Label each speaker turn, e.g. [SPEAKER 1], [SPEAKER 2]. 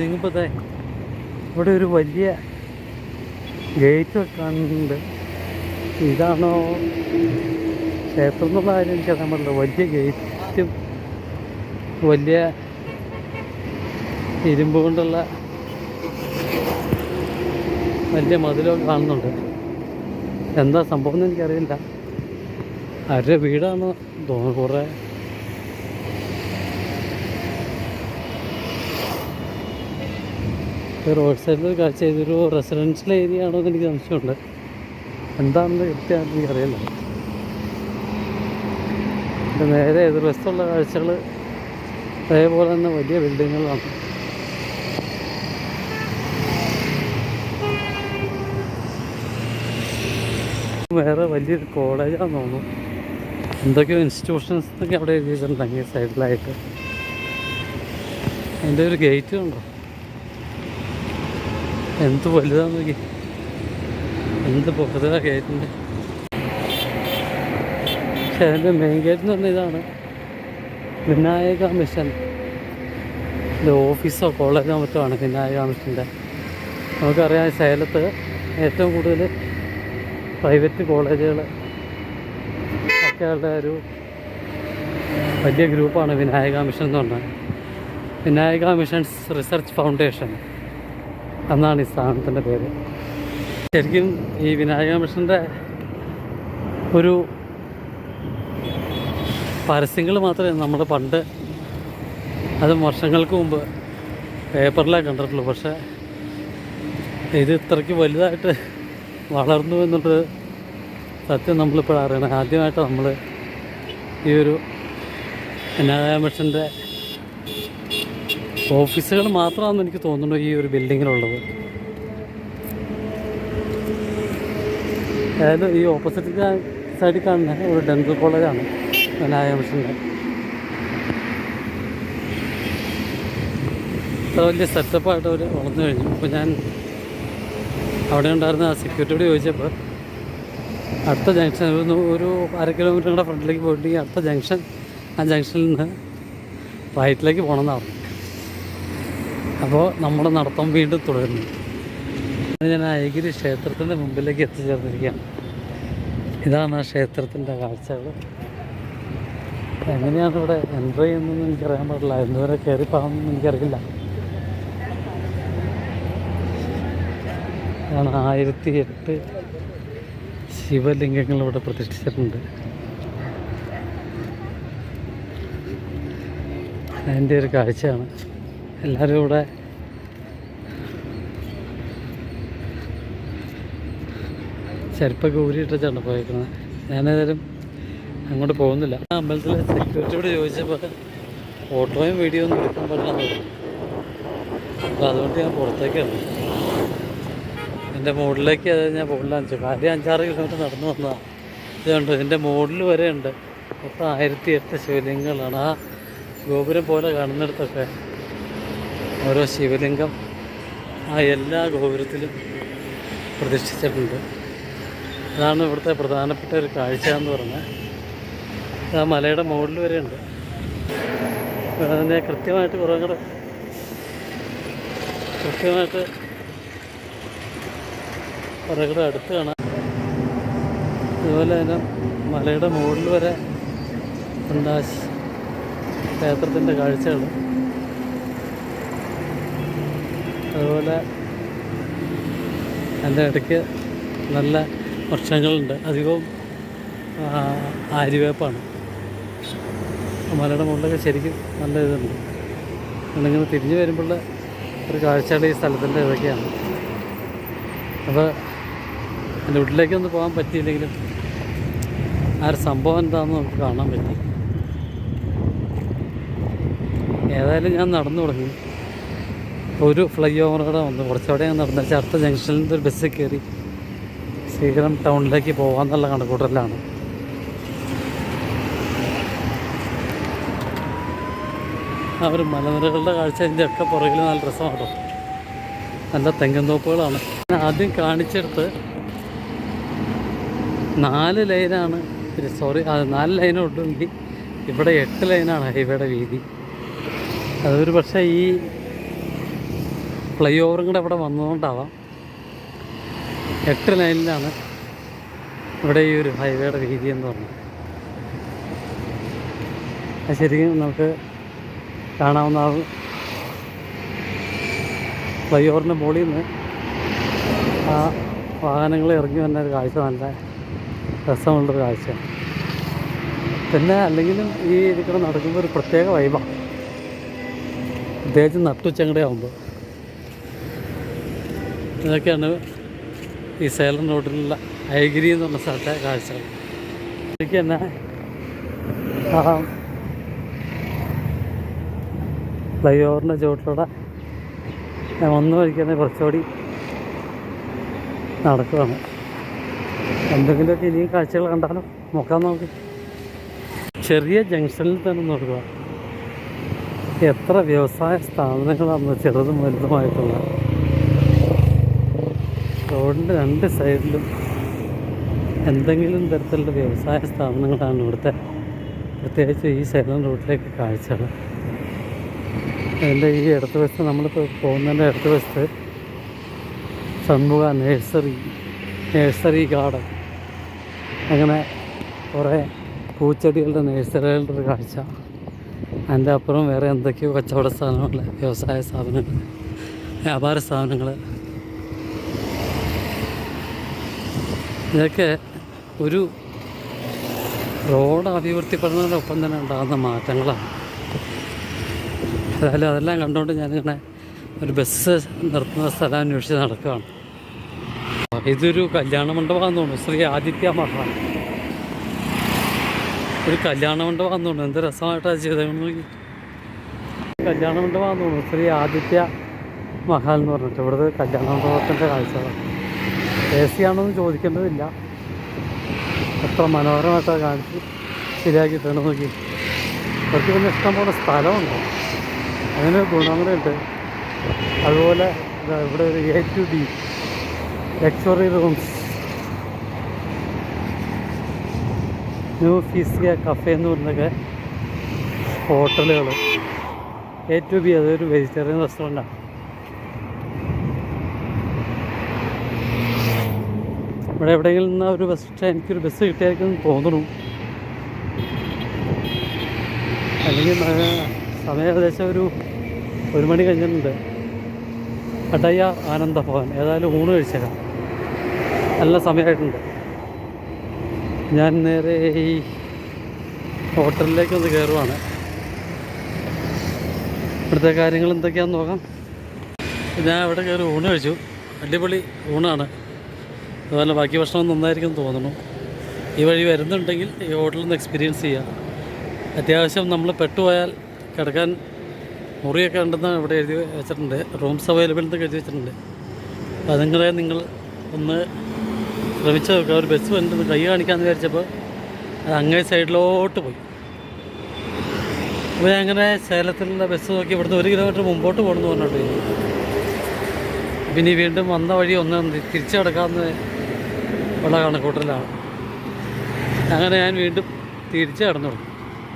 [SPEAKER 1] നീങ്ങുമ്പോൾ ഇവിടെ ഒരു വലിയ ഗേറ്റ് കാണുന്നുണ്ട് ഇതാണോ ക്ഷേത്രം എന്നുള്ള കാര്യം എനിക്കറിയാൻ പറ്റില്ല. വലിയ ഗേറ്റും വലിയ ഇരുമ്പ് കൊണ്ടുള്ള വലിയ മതിലൊക്കെ കാണുന്നുണ്ട്. എന്താ സംഭവം എന്ന് എനിക്കറിയില്ല. ആരുടെ വീടാണെന്ന് തോന്നുന്നു കുറേ. റോഡ് സൈഡിൽ കാഴ്ച ഇതൊരു റെസിഡൻഷ്യൽ ഏരിയ ആണോ എന്ന് എനിക്ക് സംശയമുണ്ട്. എന്താണെന്ന് കൃത്യമായിട്ട് എനിക്കറിയില്ല. നേരെ എതിർവശത്തുള്ള കാഴ്ചകൾ അതേപോലെ തന്നെ വലിയ ബിൽഡിങ്ങുകളാണ്. വേറെ വലിയൊരു കോളേജാണെന്ന് തോന്നുന്നു. എന്തൊക്കെയോ ഇൻസ്റ്റിറ്റ്യൂഷൻസ് എന്നൊക്കെ അവിടെ എഴുതിയിട്ടുണ്ട് അങ്ങേ സൈഡിലായിട്ട് അതിന്റെ ഒരു ഗേറ്റ് ഉണ്ടോ എന്ത് വലുതാന്ന് നോക്കി എന്ത് പൊക്കത്തിലാ ഗേറ്റിന്റെ പക്ഷെ അതിന്റെ മെയിൻ ഗേറ്റ് എന്ന് പറഞ്ഞ ഇതാണ്. വിനായക മിഷൻ ഇത് ഓഫീസോ കോളേജോ മറ്റോ ആണ് വിനായക മിഷന്റെ നമുക്കറിയാം സേലത്ത് ഏറ്റവും കൂടുതൽ പ്രൈവറ്റ് കോളേജുകൾ ഒക്കെയുള്ള ഒരു വലിയ ഗ്രൂപ്പാണ് വിനായക മിഷൻ എന്ന് പറഞ്ഞാൽ വിനായക മിഷൻസ് റിസർച്ച് ഫൗണ്ടേഷൻ എന്നാണ് ഈ സ്ഥാപനത്തിന്റെ പേര്. ശരിക്കും ഈ വിനായക മിഷന്റെ ഒരു പരസ്യങ്ങൾ മാത്രമേ നമ്മൾ പണ്ട് അത് വർഷങ്ങൾക്ക് മുമ്പ് പേപ്പറിലാണ് കണ്ടിട്ടുള്ളൂ. പക്ഷേ ഇത് ഇത്രയ്ക്ക് വലുതായിട്ട് വളർന്നു എന്നുള്ളത് സത്യം നമ്മളിപ്പോഴാണ് അറിയണം ആദ്യമായിട്ട് നമ്മൾ ഈ ഒരു വിനായക മിഷന്റെ ഓഫീസുകൾ മാത്രമാണെന്ന് എനിക്ക് തോന്നുന്നു ഈ ഒരു ബിൽഡിങ്ങിലുള്ളത്. അതായത് ഈ ഓപ്പോസിറ്റ് സൈഡിൽ കാണുന്ന ഒരു ഡെന്റൽ കോളേജാണ് വിനായക അത്ര വലിയ സെറ്റപ്പായിട്ട് അവർ വളർന്നു കഴിഞ്ഞു. അപ്പോൾ ഞാൻ അവിടെ ഉണ്ടായിരുന്ന ആ സെക്യൂരിറ്റിയോട് ചോദിച്ചപ്പോൾ അടുത്ത ജംഗ്ഷൻ ഒരു അര കിലോമീറ്ററുടെ ഫ്രണ്ടിലേക്ക് പോയിട്ട് അടുത്ത ജംഗ്ഷൻ ആ ജംഗ്ഷനിൽ നിന്ന് റൈറ്റിലേക്ക് പോകണമെന്നാണ് അപ്പോൾ നമ്മുടെ നടത്തം വീണ്ടും തുടരുന്നു. ഞാൻ അയഗിരി ക്ഷേത്രത്തിന്റെ മുമ്പിലേക്ക് എത്തിച്ചേർന്നിരിക്കുകയാണ്. ഇതാണ് ആ ക്ഷേത്രത്തിന്റെ കാഴ്ചകൾ. എങ്ങനെയാണ് ഇവിടെ എൻട്രി ചെയ്യുന്നതെന്ന് എനിക്കറിയാൻ പാടില്ല. എന്തുവരെ കയറി എനിക്കറിയില്ല. ഇതാണ് ആയിരത്തി എട്ട് ശിവലിംഗങ്ങൾ ഇവിടെ പ്രതിഷ്ഠിച്ചിട്ടുണ്ട്. അതിന്റെ ഒരു കാഴ്ചയാണ്. എല്ലാവരും ഇവിടെ. ചെരുപ്പൊക്കെ ഊരിയിട്ടാണ് പോയേക്കുന്നത് ഞാനേതായാലും അങ്ങോട്ട് പോകുന്നില്ല. അമ്പലത്തിലെ സെക്യൂരിറ്റിയോട് ചോദിച്ചപ്പോൾ ഫോട്ടോയും വീഡിയോ ഒന്നും എടുക്കാൻ പറ്റില്ല അപ്പോൾ അതുകൊണ്ട് ഞാൻ പുറത്തേക്കാണ് എന്റെ മുകളിലേക്ക് അത് ഞാൻ പോകില്ലാന്ന് വെച്ചു കാര്യം അഞ്ചാറ് കിലോമീറ്റർ നടന്നു വന്നതാണ് ഇതുണ്ട് ഇതിന്റെ മുകളിൽ വരെ ഉണ്ട് മൊത്തം ആയിരത്തി എട്ട് ശിവലിംഗങ്ങളാണ് ആ ഗോപുരം പോലെ കാണുന്നിടത്തൊക്കെ ഓരോ ശിവലിംഗം ആ എല്ലാ ഗോപുരത്തിലും പ്രതിഷ്ഠിച്ചിട്ടുണ്ട്. അതാണ് ഇവിടുത്തെ പ്രധാനപ്പെട്ട ഒരു കാഴ്ച എന്ന് പറഞ്ഞാൽ ആ മലയുടെ മുകളിൽ വരെ ഉണ്ട് അതിനെ കൃത്യമായിട്ട് കുറേ കൃത്യമായിട്ട് കുറേ കൂടെ അടുത്ത് കാണാം. അതുപോലെ തന്നെ മലയുടെ മുകളിൽ വരെ ഉണ്ടാ ക്ഷേത്രത്തിന്റെ കാഴ്ചകൾ അതുപോലെ അതിന്റെ ഇടയ്ക്ക് നല്ല വൃക്ഷങ്ങളുണ്ട് അധികവും ആര്യവേപ്പാണ് മലയുടെ മുകളിലൊക്കെ ശരിക്കും നല്ല ഇതുണ്ട്. നമ്മളിങ്ങനെ തിരിഞ്ഞു വരുമ്പോൾ ഒരു കാഴ്ചകൾ ഈ സ്ഥലത്തിന്റെ ഇതൊക്കെയാണ്. അപ്പോൾ എന്റെ വീട്ടിലേക്കൊന്നും പോകാൻ പറ്റിയില്ലെങ്കിലും ആ ഒരു സംഭവം എന്താണെന്ന് നമുക്ക് കാണാൻ പറ്റി. ഏതായാലും ഞാൻ നടന്നു തുടങ്ങി. ഒരു ഫ്ലൈ ഓവർ കൂടെ വന്നു. കുറച്ചവിടെ ഞാൻ നടന്നു വെച്ചാൽ അടുത്ത ജംഗ്ഷനിൽ നിന്ന് ഒരു ബസ്സിൽ കയറി ശീഘ്രം ടൗണിലേക്ക് പോകാമെന്നുള്ള കണക്കൂട്ടലാണ് ആ ഒരു മലനിരകളുടെ കാഴ്ച ഇതിന്റെ ഒക്കെ പുറകിൽ നല്ല രസമാണ് നല്ല തെങ്ങൻ തോപ്പുകളാണ്. ആദ്യം കാണിച്ചെടുത്ത് നാല് ലൈനാണ്. സോറി നാല് ലൈനുണ്ടെങ്കിൽ ഇവിടെ എട്ട് ലൈനാണ് ഹൈവേയുടെ വീതി. അതൊരു പക്ഷേ ഈ ഫ്ലൈ ഓവറും കൂടെ ഇവിടെ വന്നതുകൊണ്ടാവാം. എട്ട് ലൈനിലാണ് ഇവിടെ ഈ ഒരു ഹൈവേയുടെ വീതി എന്ന് പറഞ്ഞത്. അത് ശരിക്കും നമുക്ക് കാണാവുന്ന ഫ്ലൈ ഓവറിന്റെ മുകളിൽ നിന്ന് ആ വാഹനങ്ങൾ ഇറങ്ങി വന്ന ഒരു കാഴ്ച നല്ല രസമുള്ളൊരു കാഴ്ച പിന്നെ അല്ലെങ്കിലും ഈ ഇതിൽ നടക്കുമ്പോൾ ഒരു പ്രത്യേക വൈബാണ് പ്രത്യേകിച്ച് നട്ടുച്ചങ്ങടെ ആകുമ്പോൾ ഇതൊക്കെയാണ് ഈ സേലം റോഡിലുള്ള ഐഗിരി എന്ന് പറഞ്ഞ സ്ഥലത്തെ കാഴ്ചകൾ. എനിക്ക് തന്നെ ഫ്ലൈ ഓവറിന്റെ ചുവട്ടിലൂടെ ഞാൻ വന്നു വഴിക്കുന്ന കുറച്ചുകൂടി നടക്കുകയാണ്. എന്തെങ്കിലുമൊക്കെ ഇനിയും കാഴ്ചകൾ കണ്ടാലും നോക്കാം. നമുക്ക് ചെറിയ ജംഗ്ഷനിൽ തന്നെ നോക്കുക. എത്ര വ്യവസായ സ്ഥാപനങ്ങളാണ് ചെറുതും വലുതുമായിട്ടുള്ള റോഡിന്റെ രണ്ട് സൈഡിലും എന്തെങ്കിലും തരത്തിലുള്ള വ്യവസായ സ്ഥാപനങ്ങളാണ് ഇവിടുത്തെ. പ്രത്യേകിച്ച് ഈ സൈലം റോഡിലേക്ക് കാഴ്ചകൾ. അതിന്റെ ഈ ഇടത്ത് വശത്ത് നമ്മളിപ്പോൾ പോകുന്നതിന്റെ ഇടത്ത് വശത്ത് ഷൺമുഖ നേഴ്സറി നേഴ്സറി ഗാർഡൻ. അങ്ങനെ കുറേ പൂച്ചെടികളുടെ നേഴ്സറികളുടെ ഒരു കാഴ്ച. അതിന്റെ അപ്പുറം വേറെ എന്തൊക്കെയോ കച്ചവട സ്ഥാപനങ്ങൾ വ്യവസായ സ്ഥാപനങ്ങൾ വ്യാപാര സ്ഥാപനങ്ങൾ. ഇതൊക്കെ ഒരു റോഡ് അഭിവൃദ്ധിപ്പെടുന്നതിനൊപ്പം തന്നെ ഉണ്ടാകുന്ന മാറ്റങ്ങളാണ്. ഏതായാലും അതെല്ലാം കണ്ടുകൊണ്ട് ഞാനിങ്ങനെ ഒരു ബസ് നിർത്തുന്ന സ്ഥലം അന്വേഷിച്ച് നടക്കുകയാണ്. ഇതൊരു കല്യാണ മണ്ഡപമാണെന്ന് തോന്നുന്നു. ശ്രീ ആദിത്യ മഹാൻ ഒരു കല്യാണ മണ്ഡപമാണെന്ന് തോന്നുന്നു. എന്ത് രസമായിട്ടാണ് ചെയ്തതെന്ന് കല്യാണ മണ്ഡപമാണെന്ന് തോന്നുന്നു. ശ്രീ ആദിത്യ മഹാൽ എന്ന് പറഞ്ഞിട്ട് ഇവിടുത്തെ കല്യാണ മണ്ഡപത്തിന്റെ കാഴ്ചകളാണ്. എ സി ആണെന്ന് ചോദിക്കേണ്ടതില്ല. എത്ര മനോഹരമായിട്ടാണ് കാണിച്ച് ശരിയാക്കി തരണം നോക്കി. അവർക്ക് പിന്നെ ഇഷ്ടം പോലെ സ്ഥലമുണ്ട്. അങ്ങനെ ഗുണങ്ങളുണ്ട്. അതുപോലെ ഇവിടെ ഒരു A to D luxury rooms new ഫീസിയ cafe എന്ന് പറഞ്ഞൊക്കെ ഹോട്ടലുകൾ എ ടു ബി അതൊരു വെജിറ്റേറിയൻ റെസ്റ്റോറന്റാണ് ഇവിടെ എവിടെയെങ്കിലും നിന്ന് ഒരു ബസ് എനിക്കൊരു ബസ് കിട്ടിയായിരിക്കും തോന്നുന്നു. അല്ലെങ്കിൽ സമയം ഏകദേശം ഒരു ഒരു മണി കഴിഞ്ഞിട്ടുണ്ട്. അടയ്യ ആനന്ദ ഭവൻ ഏതായാലും ഊണ് കഴിച്ചേക്കാം. നല്ല സമയമായിട്ടുണ്ട്. ഞാൻ നേരെ ഈ ഹോട്ടലിലേക്ക് ഒന്ന് കയറുവാണ്. ഇവിടുത്തെ കാര്യങ്ങൾ എന്തൊക്കെയാണെന്ന് നോക്കാം. ഞാൻ അവിടെ കയറി ഊണ് കഴിച്ചു. അടിപൊളി ഊണാണ്. അതുപോലെ ബാക്കി ഭക്ഷണം നന്നായിരിക്കും തോന്നുന്നു. ഈ വഴി വരുന്നുണ്ടെങ്കിൽ ഈ ഹോട്ടലിൽ നിന്ന് എക്സ്പീരിയൻസ് ചെയ്യാം. അത്യാവശ്യം നമ്മൾ പെട്ടുപോയാൽ കിടക്കാൻ മുറിയൊക്കെ ഉണ്ടെന്ന് ഇവിടെ എഴുതി വെച്ചിട്ടുണ്ട്. റൂംസ് അവൈലബിൾ എന്നൊക്കെ എഴുതി വെച്ചിട്ടുണ്ട്. അപ്പോൾ അതുങ്ങളെ നിങ്ങൾ ഒന്ന് ശ്രമിച്ച് നോക്കുക ഒരു ബസ് വന്നിട്ട് കൈ കാണിക്കാമെന്ന് വിചാരിച്ചപ്പോൾ അത് അങ്ങേ സൈഡിലോട്ട് പോയി. അപ്പോൾ അങ്ങനെ സേലത്തിലുള്ള ബസ് നോക്കി ഇവിടുന്ന് ഒരു കിലോമീറ്റർ മുമ്പോട്ട് പോകണമെന്ന് പറഞ്ഞിട്ട് പിന്നെ വീണ്ടും വന്ന വഴി ഒന്ന് തിരിച്ചു കിടക്കാമെന്ന് ഉള്ള കണക്കൂട്ടലാണ് അങ്ങനെ ഞാൻ വീണ്ടും തിരിച്ചു കടന്നു